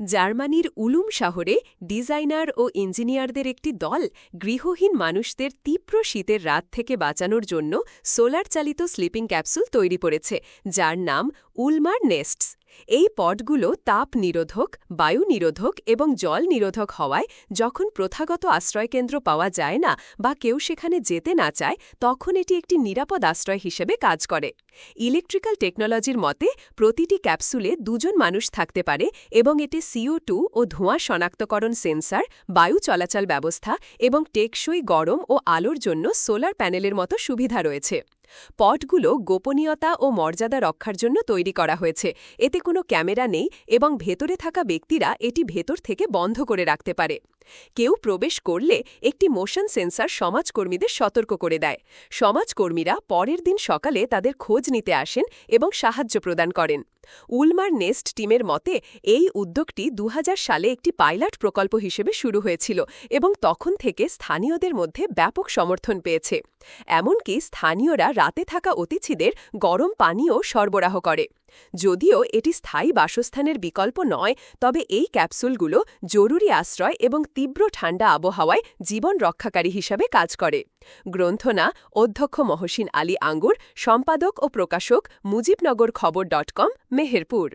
জার্মানির উলুম শহরে ডিজাইনার ও ইঞ্জিনিয়ারদের একটি দল গৃহহীন মানুষদের তীব্র শীতের রাত থেকে বাঁচানোর জন্য সোলার চালিত স্লিপিং ক্যাপসুল তৈরি করেছে, যার নাম উলমার নেস্টস। এই পটগুলো তাপ নিরোধক, বায়ু নিরোধক এবং জল নিরোধক হওয়ায় যখন প্রথাগত আশ্রয়কেন্দ্র পাওয়া যায় না বা কেউ সেখানে যেতে না চায়, তখন এটি একটি নিরাপদ আশ্রয় হিসেবে কাজ করে। ইলেকট্রিক্যাল টেকনোলজির মতে, প্রতিটি ক্যাপসুলে দুজন মানুষ থাকতে পারে এবং এতে সিও ও ধোঁয়া শনাক্তকরণ সেন্সার, বায়ু চলাচল ব্যবস্থা এবং টেকসই গরম ও আলোর জন্য সোলার প্যানেলের মতো সুবিধা রয়েছে। পটগুলো গোপনীয়তা ও মর্যাদা রক্ষার জন্য তৈরি করা হয়েছে। এতে কোনো ক্যামেরা নেই এবং ভেতরে থাকা ব্যক্তিরা এটি ভেতর থেকে বন্ধ করে রাখতে পারে। কেউ প্রবেশ করলে একটি মোশন সেন্সার সমাজকর্মীদের সতর্ক করে দেয়। সমাজকর্মীরা পরের দিন সকালে তাদের খোঁজ নিতে আসেন এবং সাহায্য প্রদান করেন। উলমার নেস্ট টিমের মতে, এই উদ্যোগটি দু হাজার সালে একটি পাইলট প্রকল্প হিসেবে শুরু হয়েছিল এবং তখন থেকে স্থানীয়দের মধ্যে ব্যাপক সমর্থন পেয়েছে। এমনকি স্থানীয়রা রাতে থাকা অতিথিদের গরম পানীয় সরবরাহ করে। যদিও এটি স্থায়ী বাসস্থানের বিকল্প নয়, তবে এই ক্যাপসুলগুলো জরুরি আশ্রয় এবং তীব্র ঠান্ডা আবহাওয়ায় জীবন রক্ষাকারী হিসাবে কাজ করে। গ্রন্থনা, অধ্যক্ষ মহসিন আলী আঙ্গুর, সম্পাদক ও প্রকাশক মুজিবনগর খবর ডট কম, মেহেরপুর।